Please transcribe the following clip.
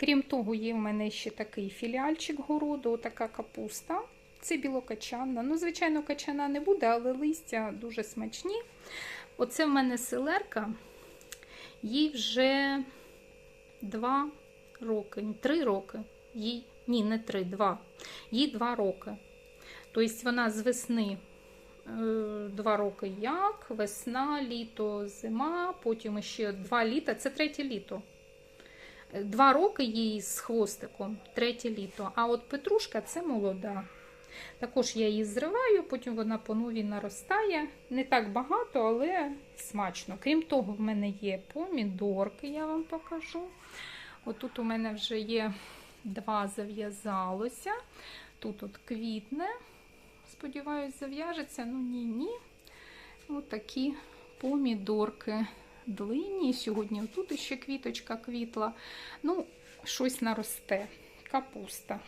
Крім того, є в мене ще такий філіальчик городу, така капуста. Це білокачанна. Ну, звичайно, качана не буде, але листя дуже смачні. Оце в мене селерка. Їй вже два роки, три роки. Їй, ні, не три, два. Їй два роки. Тобто вона з весни е, два роки як, весна, літо, зима, потім ще два літа. Це третє літо. Два роки їй з хвостиком, третє літо. А от петрушка це молода. Також я її зриваю, потім вона по новій наростає. Не так багато, але смачно. Крім того, в мене є помідорки, я вам покажу. Отут у мене вже є два зав'язалося. Тут от квітне. Сподіваюсь, зав'яжеться. Ну ні, ні. Ось такі помідорки длинні. Сьогодні тут ще квіточка квітла. Ну, щось наросте. Капуста.